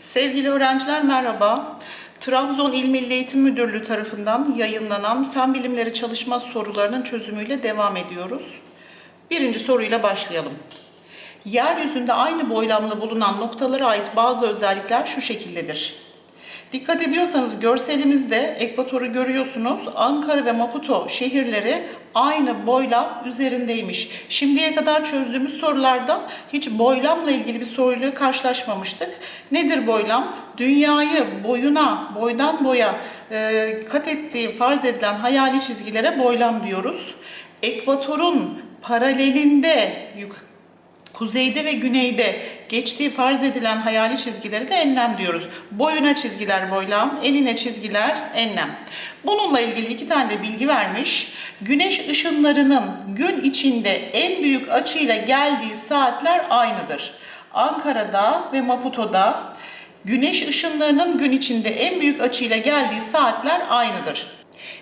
Sevgili öğrenciler merhaba. Trabzon İl Milli Eğitim Müdürlüğü tarafından yayınlanan fen bilimleri çalışma sorularının çözümüyle devam ediyoruz. Birinci soruyla başlayalım. Yeryüzünde aynı boylamda bulunan noktalara ait bazı özellikler şu şekildedir. Dikkat ediyorsanız görselimizde ekvatoru görüyorsunuz. Ankara ve Maputo şehirleri aynı boylam üzerindeymiş. Şimdiye kadar çözdüğümüz sorularda hiç boylamla ilgili bir soruyla karşılaşmamıştık. Nedir boylam? Dünyayı boyuna, boydan boya e, kat ettiği farz edilen hayali çizgilere boylam diyoruz. Ekvatorun paralelinde Kuzeyde ve güneyde geçtiği farz edilen hayali çizgileri de enlem diyoruz. Boyuna çizgiler boylam, enine çizgiler enlem. Bununla ilgili iki tane de bilgi vermiş. Güneş ışınlarının gün içinde en büyük açıyla geldiği saatler aynıdır. Ankara'da ve Maputo'da güneş ışınlarının gün içinde en büyük açıyla geldiği saatler aynıdır.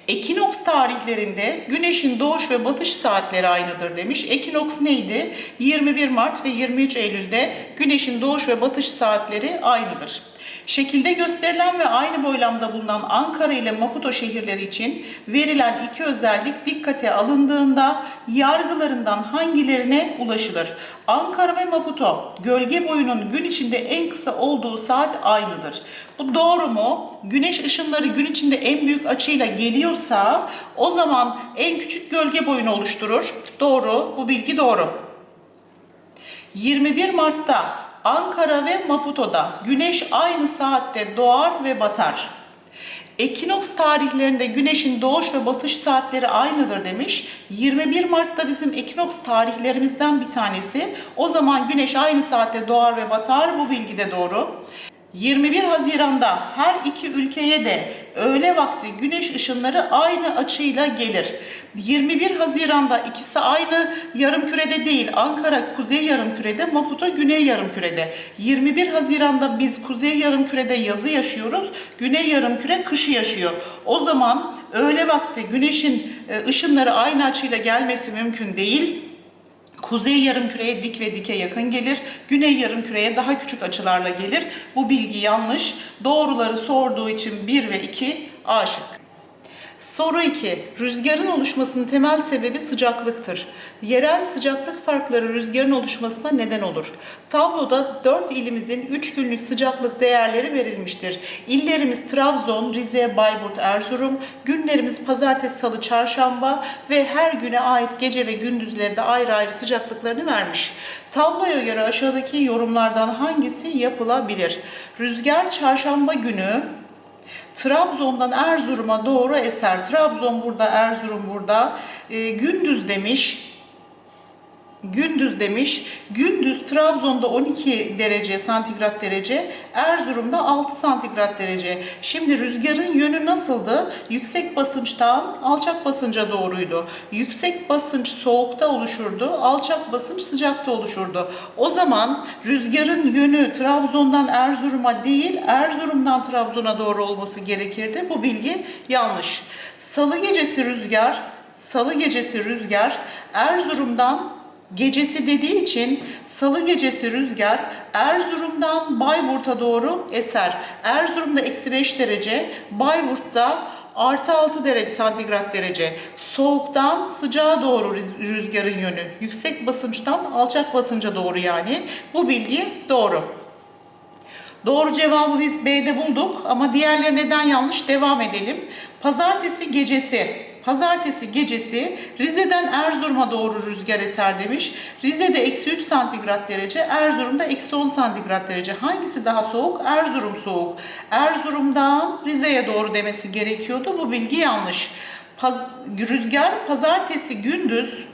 Ekinoks tarihlerinde güneşin doğuş ve batış saatleri aynıdır demiş. Ekinoks neydi? 21 Mart ve 23 Eylül'de güneşin doğuş ve batış saatleri aynıdır. Şekilde gösterilen ve aynı boylamda bulunan Ankara ile Maputo şehirleri için verilen iki özellik dikkate alındığında yargılarından hangilerine ulaşılır? Ankara ve Maputo gölge boyunun gün içinde en kısa olduğu saat aynıdır. Bu doğru mu? Güneş ışınları gün içinde en büyük açıyla geliyorsa o zaman en küçük gölge boyunu oluşturur. Doğru, bu bilgi doğru. 21 Mart'ta Ankara ve Maputo'da güneş aynı saatte doğar ve batar. Ekinoks tarihlerinde güneşin doğuş ve batış saatleri aynıdır demiş. 21 Mart'ta bizim ekinoks tarihlerimizden bir tanesi. O zaman güneş aynı saatte doğar ve batar. Bu bilgi de doğru. 21 Haziran'da her iki ülkeye de öğle vakti güneş ışınları aynı açıyla gelir. 21 Haziran'da ikisi aynı yarım kürede değil. Ankara kuzey yarım kürede, Maputo güney yarım kürede. 21 Haziran'da biz kuzey yarım kürede yazı yaşıyoruz. Güney yarım küre kışı yaşıyor. O zaman öğle vakti güneşin e, ışınları aynı açıyla gelmesi mümkün değil. Kuzey yarımküreye dik ve dike yakın gelir. Güney yarımküreye daha küçük açılarla gelir. Bu bilgi yanlış. Doğruları sorduğu için 1 ve 2 A şıkkı. Soru 2. Rüzgarın oluşmasının temel sebebi sıcaklıktır. Yerel sıcaklık farkları rüzgarın oluşmasına neden olur. Tabloda 4 ilimizin 3 günlük sıcaklık değerleri verilmiştir. İllerimiz Trabzon, Rize, Bayburt, Erzurum, günlerimiz pazartesi, salı, çarşamba ve her güne ait gece ve gündüzleri de ayrı ayrı sıcaklıklarını vermiş. Tabloya göre aşağıdaki yorumlardan hangisi yapılabilir? Rüzgar çarşamba günü Trabzon'dan Erzurum'a doğru eser. Trabzon burada, Erzurum burada. Ee, gündüz demiş. Gündüz demiş. Gündüz Trabzon'da 12 derece santigrat derece, Erzurum'da 6 santigrat derece. Şimdi rüzgarın yönü nasıldı? Yüksek basınçtan alçak basınca doğruydu. Yüksek basınç soğukta oluşurdu, alçak basınç sıcakta oluşurdu. O zaman rüzgarın yönü Trabzon'dan Erzurum'a değil, Erzurum'dan Trabzon'a doğru olması gerekirdi. Bu bilgi yanlış. Salı gecesi rüzgar, Salı gecesi rüzgar Erzurum'dan Gecesi dediği için salı gecesi rüzgar Erzurum'dan Bayburt'a doğru eser. Erzurum'da eksi 5 derece, Bayburt'ta artı 6 derece santigrat derece. Soğuktan sıcağa doğru rüz- rüzgarın yönü. Yüksek basınçtan alçak basınca doğru yani. Bu bilgi doğru. Doğru cevabı biz B'de bulduk ama diğerleri neden yanlış devam edelim. Pazartesi gecesi Pazartesi gecesi Rize'den Erzurum'a doğru rüzgar eser demiş. Rize'de eksi 3 santigrat derece, Erzurum'da eksi 10 santigrat derece. Hangisi daha soğuk? Erzurum soğuk. Erzurum'dan Rize'ye doğru demesi gerekiyordu. Bu bilgi yanlış. Paz- rüzgar pazartesi gündüz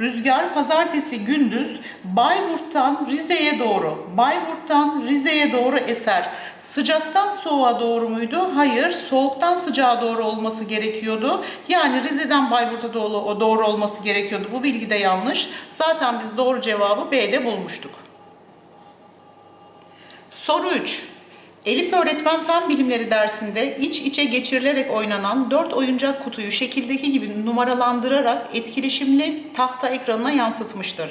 Rüzgar pazartesi gündüz Bayburt'tan Rize'ye doğru, Bayburt'tan Rize'ye doğru eser. Sıcaktan soğuğa doğru muydu? Hayır, soğuktan sıcağa doğru olması gerekiyordu. Yani Rize'den Bayburt'a doğru, doğru olması gerekiyordu. Bu bilgi de yanlış. Zaten biz doğru cevabı B'de bulmuştuk. Soru 3. Elif öğretmen fen bilimleri dersinde iç içe geçirilerek oynanan 4 oyuncak kutuyu şekildeki gibi numaralandırarak etkileşimli tahta ekranına yansıtmıştır.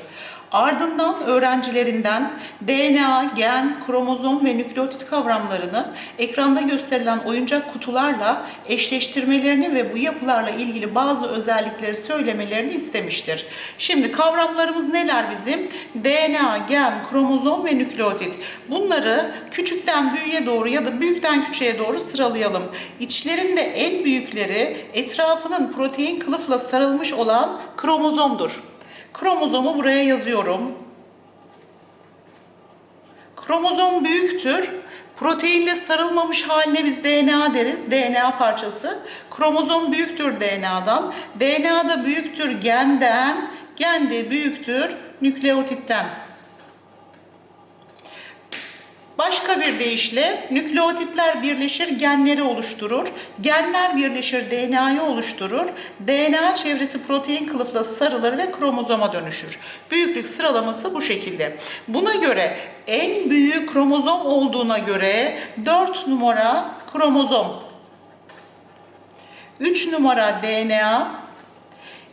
Ardından öğrencilerinden DNA, gen, kromozom ve nükleotit kavramlarını ekranda gösterilen oyuncak kutularla eşleştirmelerini ve bu yapılarla ilgili bazı özellikleri söylemelerini istemiştir. Şimdi kavramlarımız neler bizim? DNA, gen, kromozom ve nükleotit. Bunları küçükten büyüğe doğru ya da büyükten küçüğe doğru sıralayalım. İçlerinde en büyükleri etrafının protein kılıfla sarılmış olan kromozomdur. Kromozomu buraya yazıyorum. Kromozom büyüktür. Proteinle sarılmamış haline biz DNA deriz. DNA parçası. Kromozom büyüktür DNA'dan. DNA da büyüktür genden. Gen de büyüktür nükleotitten. Başka bir deyişle nükleotitler birleşir, genleri oluşturur. Genler birleşir, DNA'yı oluşturur. DNA çevresi protein kılıfla sarılır ve kromozoma dönüşür. Büyüklük sıralaması bu şekilde. Buna göre en büyük kromozom olduğuna göre 4 numara kromozom, 3 numara DNA,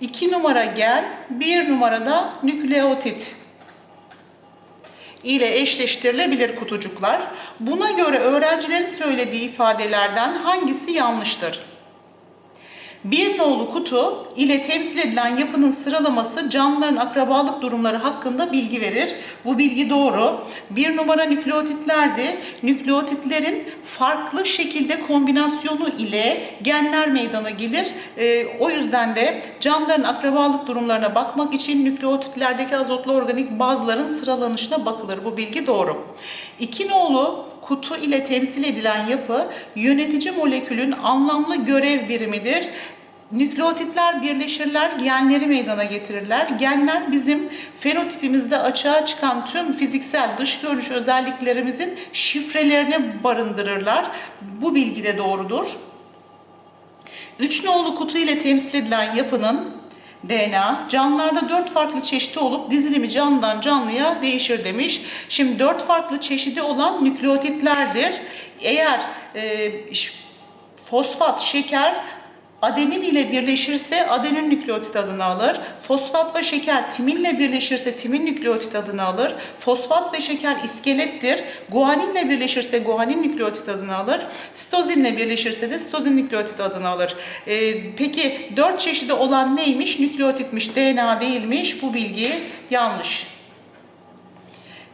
2 numara gen, 1 numarada nükleotit ile eşleştirilebilir kutucuklar. Buna göre öğrencilerin söylediği ifadelerden hangisi yanlıştır? Bir nolu kutu ile temsil edilen yapının sıralaması canlıların akrabalık durumları hakkında bilgi verir. Bu bilgi doğru. Bir numara nükleotitlerdi. Nükleotitlerin farklı şekilde kombinasyonu ile genler meydana gelir. Ee, o yüzden de canlıların akrabalık durumlarına bakmak için nükleotitlerdeki azotlu organik bazların sıralanışına bakılır. Bu bilgi doğru. İki nolu kutu ile temsil edilen yapı yönetici molekülün anlamlı görev birimidir. Nükleotitler birleşirler, genleri meydana getirirler. Genler bizim fenotipimizde açığa çıkan tüm fiziksel dış görünüş özelliklerimizin şifrelerini barındırırlar. Bu bilgi de doğrudur. Üç nolu kutu ile temsil edilen yapının DNA canlılarda dört farklı çeşidi olup dizilimi canlıdan canlıya değişir demiş. Şimdi dört farklı çeşidi olan nükleotitlerdir. Eğer e, fosfat, şeker adenin ile birleşirse adenin nükleotit adını alır. Fosfat ve şeker timinle birleşirse timin nükleotit adını alır. Fosfat ve şeker iskelettir. Guaninle birleşirse guanin nükleotit adını alır. Sitozinle birleşirse de sitozin nükleotit adını alır. Ee, peki dört çeşidi olan neymiş? Nükleotitmiş, DNA değilmiş. Bu bilgi yanlış.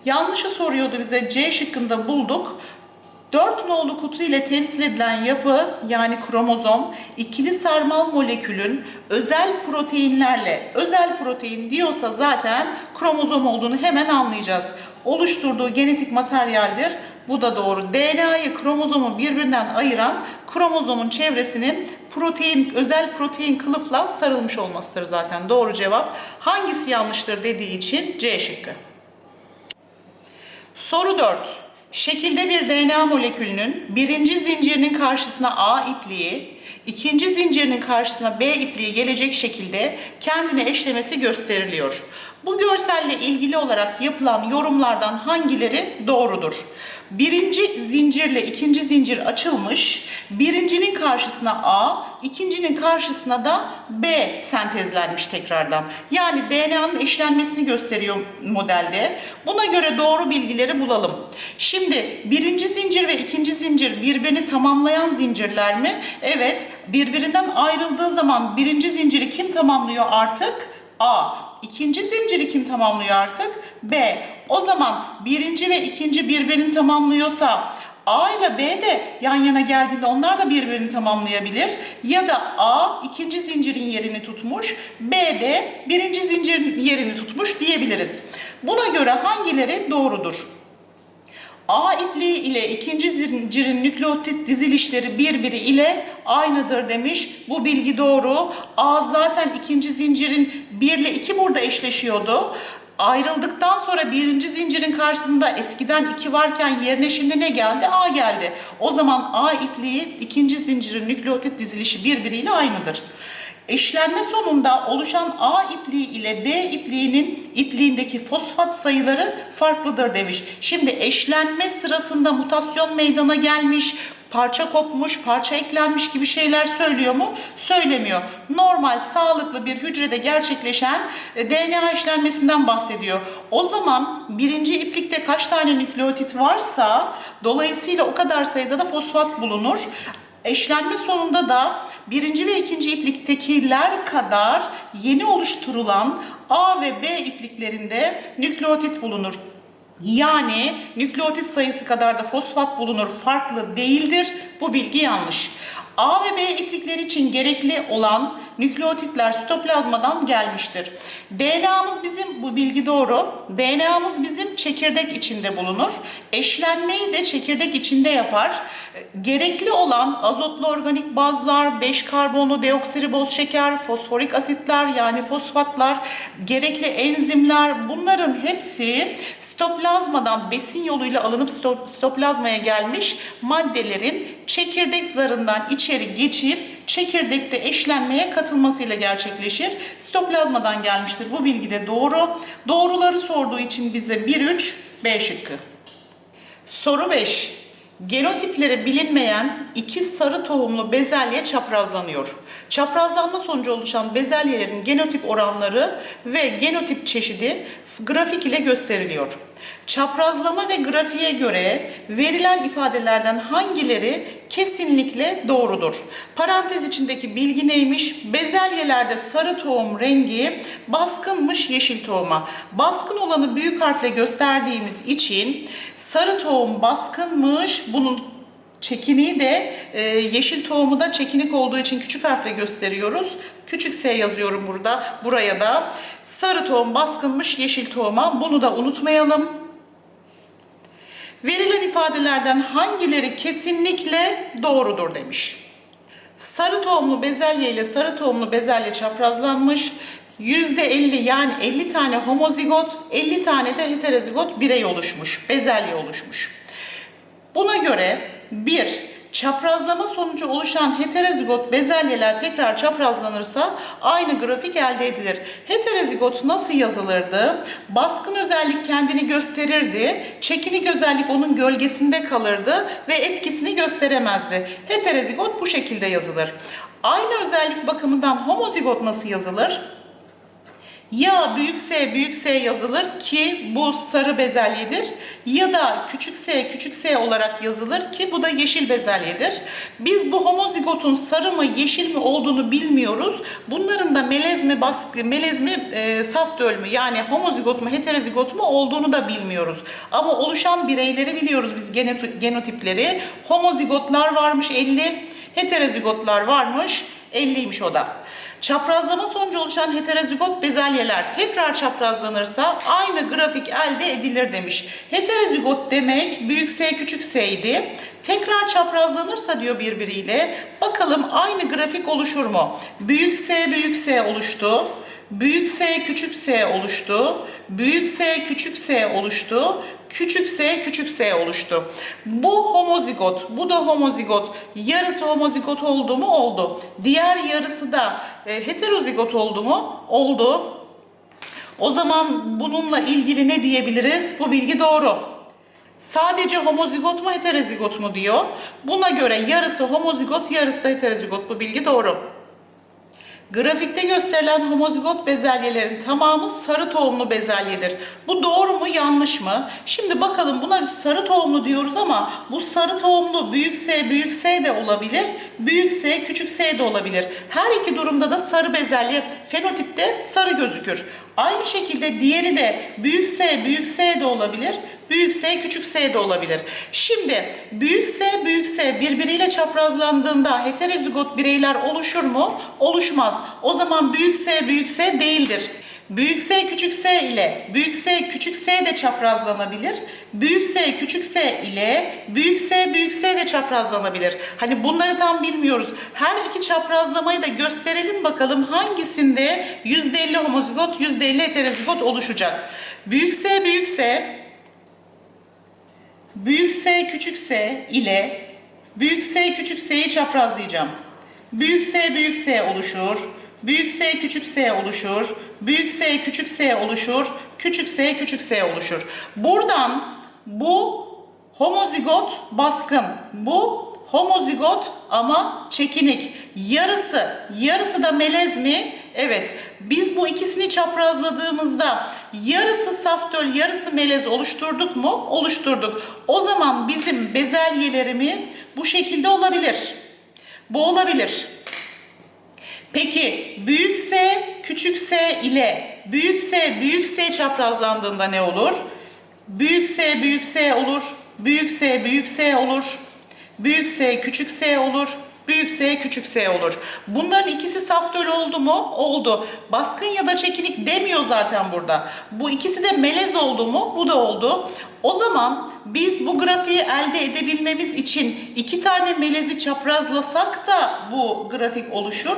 Yanlışı soruyordu bize. C şıkkında bulduk. Dört nolu kutu ile temsil edilen yapı yani kromozom ikili sarmal molekülün özel proteinlerle özel protein diyorsa zaten kromozom olduğunu hemen anlayacağız. Oluşturduğu genetik materyaldir. Bu da doğru. DNA'yı kromozomu birbirinden ayıran kromozomun çevresinin protein özel protein kılıfla sarılmış olmasıdır zaten. Doğru cevap. Hangisi yanlıştır dediği için C şıkkı. Soru 4. Şekilde bir DNA molekülünün birinci zincirinin karşısına A ipliği, ikinci zincirinin karşısına B ipliği gelecek şekilde kendine eşlemesi gösteriliyor. Bu görselle ilgili olarak yapılan yorumlardan hangileri doğrudur? Birinci zincirle ikinci zincir açılmış. Birincinin karşısına A, ikincinin karşısına da B sentezlenmiş tekrardan. Yani DNA'nın eşlenmesini gösteriyor modelde. Buna göre doğru bilgileri bulalım. Şimdi birinci zincir ve ikinci zincir birbirini tamamlayan zincirler mi? Evet, birbirinden ayrıldığı zaman birinci zinciri kim tamamlıyor artık? A. İkinci zinciri kim tamamlıyor artık? B. O zaman birinci ve ikinci birbirini tamamlıyorsa A ile B de yan yana geldiğinde onlar da birbirini tamamlayabilir. Ya da A ikinci zincirin yerini tutmuş, B de birinci zincirin yerini tutmuş diyebiliriz. Buna göre hangileri doğrudur? A ipliği ile ikinci zincirin nükleotit dizilişleri birbiri ile aynıdır demiş. Bu bilgi doğru. A zaten ikinci zincirin 1 ile 2 burada eşleşiyordu. Ayrıldıktan sonra birinci zincirin karşısında eskiden 2 varken yerine şimdi ne geldi? A geldi. O zaman A ipliği ikinci zincirin nükleotit dizilişi birbiriyle aynıdır. Eşlenme sonunda oluşan A ipliği ile B ipliğinin ipliğindeki fosfat sayıları farklıdır demiş. Şimdi eşlenme sırasında mutasyon meydana gelmiş, parça kopmuş, parça eklenmiş gibi şeyler söylüyor mu? Söylemiyor. Normal, sağlıklı bir hücrede gerçekleşen e, DNA eşlenmesinden bahsediyor. O zaman birinci iplikte kaç tane nükleotit varsa dolayısıyla o kadar sayıda da fosfat bulunur. Eşlenme sonunda da birinci ve ikinci ipliktekiler kadar yeni oluşturulan A ve B ipliklerinde nükleotit bulunur. Yani nükleotit sayısı kadar da fosfat bulunur farklı değildir. Bu bilgi yanlış. A ve B iplikleri için gerekli olan nükleotitler sitoplazmadan gelmiştir. DNA'mız bizim, bu bilgi doğru. DNA'mız bizim çekirdek içinde bulunur. Eşlenmeyi de çekirdek içinde yapar. Gerekli olan azotlu organik bazlar, 5 karbonlu deoksiriboz şeker, fosforik asitler yani fosfatlar, gerekli enzimler bunların hepsi sitoplazmadan besin yoluyla alınıp sitoplazmaya gelmiş maddelerin çekirdek zarından içeri geçip çekirdekte eşlenmeye katılmasıyla gerçekleşir. Sitoplazmadan gelmiştir. Bu bilgi de doğru. Doğruları sorduğu için bize 1-3 B şıkkı. Soru 5. Genotipleri bilinmeyen iki sarı tohumlu bezelye çaprazlanıyor. Çaprazlanma sonucu oluşan bezelyelerin genotip oranları ve genotip çeşidi grafik ile gösteriliyor. Çaprazlama ve grafiğe göre verilen ifadelerden hangileri kesinlikle doğrudur? Parantez içindeki bilgi neymiş? Bezelyelerde sarı tohum rengi baskınmış yeşil tohuma. Baskın olanı büyük harfle gösterdiğimiz için sarı tohum baskınmış. Bunun çekiniği de e, yeşil tohumu da çekinik olduğu için küçük harfle gösteriyoruz. Küçük S yazıyorum burada. Buraya da sarı tohum baskınmış yeşil tohuma. Bunu da unutmayalım. Verilen ifadelerden hangileri kesinlikle doğrudur demiş. Sarı tohumlu bezelye ile sarı tohumlu bezelye çaprazlanmış. %50 yani 50 tane homozigot, 50 tane de heterozigot birey oluşmuş, bezelye oluşmuş. Buna göre bir çaprazlama sonucu oluşan heterozigot bezelyeler tekrar çaprazlanırsa aynı grafik elde edilir. Heterozigot nasıl yazılırdı? Baskın özellik kendini gösterirdi. Çekinik özellik onun gölgesinde kalırdı ve etkisini gösteremezdi. Heterozigot bu şekilde yazılır. Aynı özellik bakımından homozigot nasıl yazılır? Ya büyük S büyük S yazılır ki bu sarı bezelyedir ya da küçük S küçük S olarak yazılır ki bu da yeşil bezelyedir. Biz bu homozigotun sarı mı yeşil mi olduğunu bilmiyoruz. Bunların da melez mi baskı melez mi e, saf döl mü yani homozigot mu heterozigot mu olduğunu da bilmiyoruz. Ama oluşan bireyleri biliyoruz biz genot- genotipleri. Homozigotlar varmış 50, heterozigotlar varmış 50'ymiş o da. Çaprazlama sonucu oluşan heterozigot bezelyeler tekrar çaprazlanırsa aynı grafik elde edilir demiş. Heterozigot demek büyük S küçük S idi. Tekrar çaprazlanırsa diyor birbiriyle. Bakalım aynı grafik oluşur mu? Büyük S büyük S oluştu. Büyük S küçük S oluştu. Büyük S küçük S oluştu. Küçük S küçük S oluştu. Bu homozigot, bu da homozigot. Yarısı homozigot oldu mu? Oldu. Diğer yarısı da e, heterozigot oldu mu? Oldu. O zaman bununla ilgili ne diyebiliriz? Bu bilgi doğru. Sadece homozigot mu heterozigot mu diyor. Buna göre yarısı homozigot, yarısı da heterozigot. Bu bilgi doğru. Grafikte gösterilen homozigot bezelyelerin tamamı sarı tohumlu bezelyedir. Bu doğru mu yanlış mı? Şimdi bakalım buna biz sarı tohumlu diyoruz ama bu sarı tohumlu büyük S büyük S de olabilir. Büyük S küçük S de olabilir. Her iki durumda da sarı bezelye fenotipte sarı gözükür. Aynı şekilde diğeri de büyük S büyük S de olabilir. Büyük S küçük S de olabilir. Şimdi büyük S büyük S birbiriyle çaprazlandığında heterozigot bireyler oluşur mu? Oluşmaz. O zaman büyük S büyük S değildir. Büyük S küçük S ile büyük S küçük S de çaprazlanabilir. Büyük S küçük S ile büyük S büyük S de çaprazlanabilir. Hani bunları tam bilmiyoruz. Her iki çaprazlamayı da gösterelim bakalım hangisinde %50 homozigot %50 heterozigot oluşacak. Büyük S büyük S Büyük S küçük S ile büyük S küçük S'yi çaprazlayacağım. Büyük S büyük S oluşur. Büyük S küçük S oluşur. Büyük S küçük S oluşur. Küçük S küçük S oluşur. Buradan bu homozigot baskın. Bu homozigot ama çekinik. Yarısı, yarısı da melez mi? Evet. Biz bu ikisini çaprazladığımızda yarısı saftöl, yarısı melez oluşturduk mu? Oluşturduk. O zaman bizim bezelyelerimiz bu şekilde olabilir. Bu olabilir. Peki büyük S küçük S ile büyük S büyük S çaprazlandığında ne olur? Büyük S büyük S olur. Büyük S büyük S olur. Büyük S küçük S olur. Büyük S küçük S olur. Bunların ikisi saftöl oldu mu? Oldu. Baskın ya da çekinik demiyor zaten burada. Bu ikisi de melez oldu mu? Bu da oldu. O zaman biz bu grafiği elde edebilmemiz için iki tane melezi çaprazlasak da bu grafik oluşur.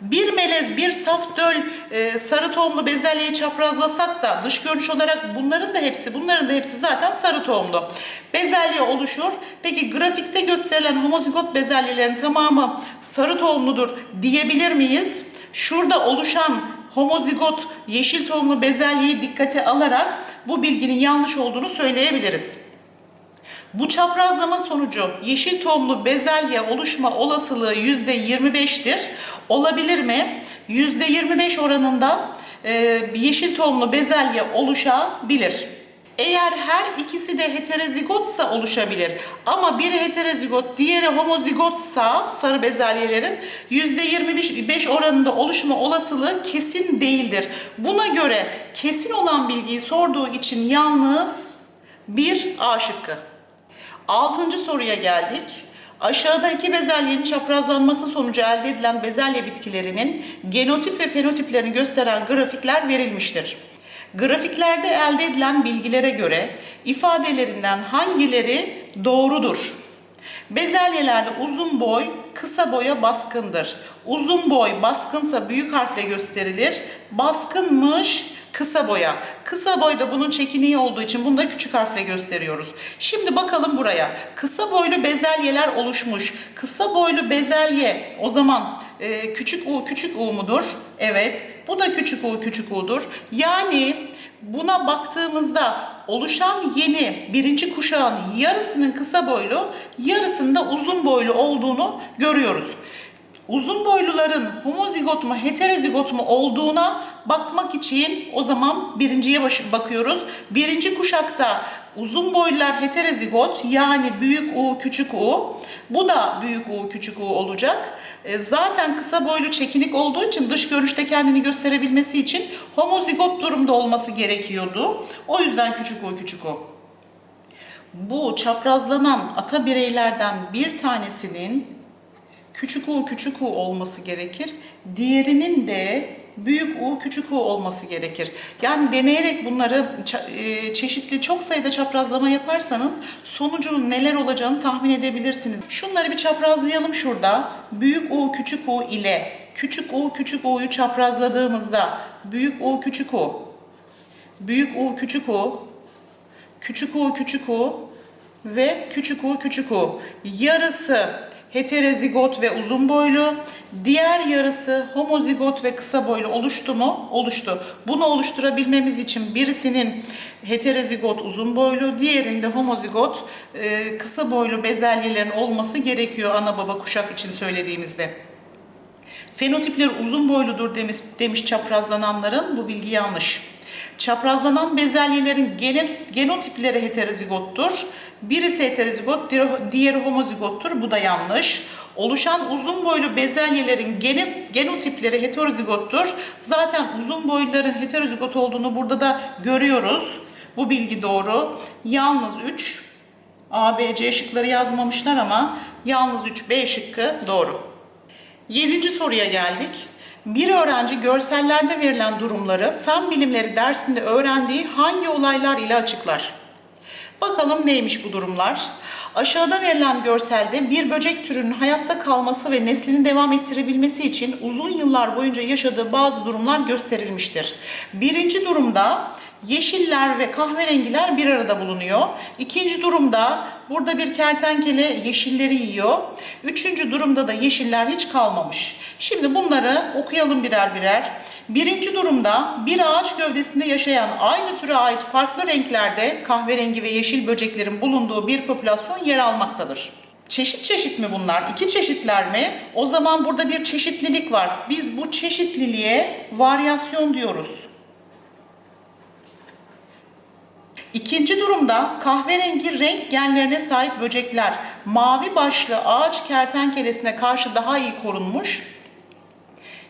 Bir melez, bir saftöl, e, sarı tohumlu bezelyeyi çaprazlasak da dış görünüş olarak bunların da hepsi, bunların da hepsi zaten sarı tohumlu. Bezelye oluşur. Peki grafikte gösterilen homozigot bezelyelerin tamamı sarı tohumludur diyebilir miyiz? Şurada oluşan homozigot yeşil tohumlu bezelyeyi dikkate alarak bu bilginin yanlış olduğunu söyleyebiliriz. Bu çaprazlama sonucu yeşil tohumlu bezelye oluşma olasılığı %25'tir. Olabilir mi? %25 oranında e, yeşil tohumlu bezelye oluşabilir. Eğer her ikisi de heterozigotsa oluşabilir. Ama biri heterozigot, diğeri homozigotsa sarı bezelyelerin %25 oranında oluşma olasılığı kesin değildir. Buna göre kesin olan bilgiyi sorduğu için yalnız bir A şıkkı. Altıncı soruya geldik. Aşağıda iki bezelyenin çaprazlanması sonucu elde edilen bezelye bitkilerinin genotip ve fenotiplerini gösteren grafikler verilmiştir. Grafiklerde elde edilen bilgilere göre ifadelerinden hangileri doğrudur? Bezelyelerde uzun boy kısa boya baskındır. Uzun boy baskınsa büyük harfle gösterilir. Baskınmış kısa boya. Kısa boy da bunun çekiniği olduğu için bunu da küçük harfle gösteriyoruz. Şimdi bakalım buraya. Kısa boylu bezelyeler oluşmuş. Kısa boylu bezelye o zaman e, küçük u küçük u mudur? Evet. Bu da küçük u küçük u'dur. Yani buna baktığımızda oluşan yeni birinci kuşağın yarısının kısa boylu, yarısında uzun boylu olduğunu görüyoruz. Uzun boyluların homozigot mu heterozigot mu olduğuna bakmak için o zaman birinciye bakıyoruz. Birinci kuşakta uzun boylular heterozigot yani büyük U küçük U. Bu da büyük U küçük U olacak. E, zaten kısa boylu çekinik olduğu için dış görünüşte kendini gösterebilmesi için homozigot durumda olması gerekiyordu. O yüzden küçük U küçük U. Bu çaprazlanan ata bireylerden bir tanesinin küçük u küçük u olması gerekir. Diğerinin de büyük u küçük u olması gerekir. Yani deneyerek bunları e, çeşitli çok sayıda çaprazlama yaparsanız sonucunun neler olacağını tahmin edebilirsiniz. Şunları bir çaprazlayalım şurada. Büyük u küçük u ile küçük u küçük u'yu çaprazladığımızda büyük u küçük u büyük u küçük u küçük u küçük u ve küçük u küçük u. Yarısı heterozigot ve uzun boylu, diğer yarısı homozigot ve kısa boylu oluştu mu? Oluştu. Bunu oluşturabilmemiz için birisinin heterozigot uzun boylu, diğerinde homozigot e, kısa boylu bezelyelerin olması gerekiyor ana baba kuşak için söylediğimizde. Fenotipleri uzun boyludur demiş, demiş çaprazlananların bu bilgi yanlış. Çaprazlanan bezelyelerin gene, genotipleri heterozigottur. Birisi heterozigot, diğeri- homozigottur. Bu da yanlış. Oluşan uzun boylu bezelyelerin gene, genotipleri heterozigottur. Zaten uzun boyluların heterozigot olduğunu burada da görüyoruz. Bu bilgi doğru. Yalnız 3 A, B, C şıkları yazmamışlar ama yalnız 3 B şıkkı doğru. Yedinci soruya geldik. Bir öğrenci görsellerde verilen durumları fen bilimleri dersinde öğrendiği hangi olaylar ile açıklar? Bakalım neymiş bu durumlar? Aşağıda verilen görselde bir böcek türünün hayatta kalması ve neslini devam ettirebilmesi için uzun yıllar boyunca yaşadığı bazı durumlar gösterilmiştir. Birinci durumda yeşiller ve kahverengiler bir arada bulunuyor. İkinci durumda burada bir kertenkele yeşilleri yiyor. Üçüncü durumda da yeşiller hiç kalmamış. Şimdi bunları okuyalım birer birer. Birinci durumda bir ağaç gövdesinde yaşayan aynı türe ait farklı renklerde kahverengi ve yeşil böceklerin bulunduğu bir popülasyon yer almaktadır. Çeşit çeşit mi bunlar? İki çeşitler mi? O zaman burada bir çeşitlilik var. Biz bu çeşitliliğe varyasyon diyoruz. İkinci durumda kahverengi renk genlerine sahip böcekler. Mavi başlı ağaç kertenkelesine karşı daha iyi korunmuş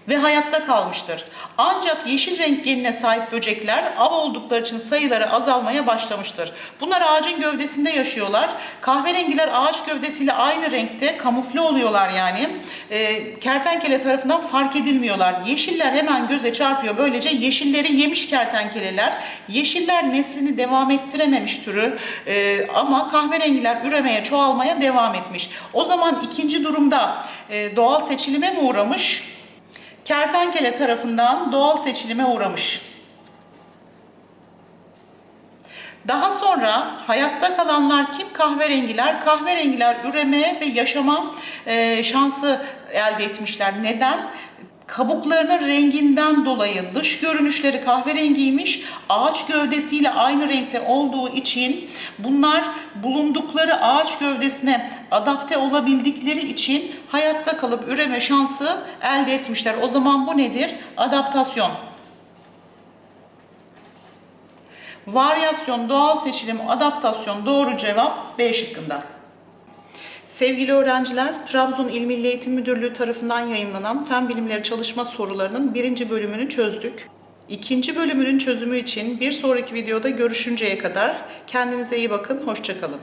ve hayatta kalmıştır. Ancak yeşil renk genine sahip böcekler av oldukları için sayıları azalmaya başlamıştır. Bunlar ağacın gövdesinde yaşıyorlar. Kahverengiler ağaç gövdesiyle aynı renkte kamufle oluyorlar yani. Ee, kertenkele tarafından fark edilmiyorlar. Yeşiller hemen göze çarpıyor. Böylece yeşilleri yemiş kertenkeleler. Yeşiller neslini devam ettirememiş türü Ee, ama kahverengiler üremeye, çoğalmaya devam etmiş. O zaman ikinci durumda e, doğal seçilime mi uğramış? Kertenkele tarafından doğal seçilime uğramış. Daha sonra hayatta kalanlar kim? Kahverengiler. Kahverengiler üreme ve yaşama e, şansı elde etmişler. Neden? Kabuklarının renginden dolayı dış görünüşleri kahverengiymiş. Ağaç gövdesiyle aynı renkte olduğu için bunlar bulundukları ağaç gövdesine adapte olabildikleri için hayatta kalıp üreme şansı elde etmişler. O zaman bu nedir? Adaptasyon. Varyasyon, doğal seçilim, adaptasyon doğru cevap B şıkkında. Sevgili öğrenciler, Trabzon İl Milli Eğitim Müdürlüğü tarafından yayınlanan Fen Bilimleri Çalışma Sorularının birinci bölümünü çözdük. İkinci bölümünün çözümü için bir sonraki videoda görüşünceye kadar kendinize iyi bakın, hoşçakalın.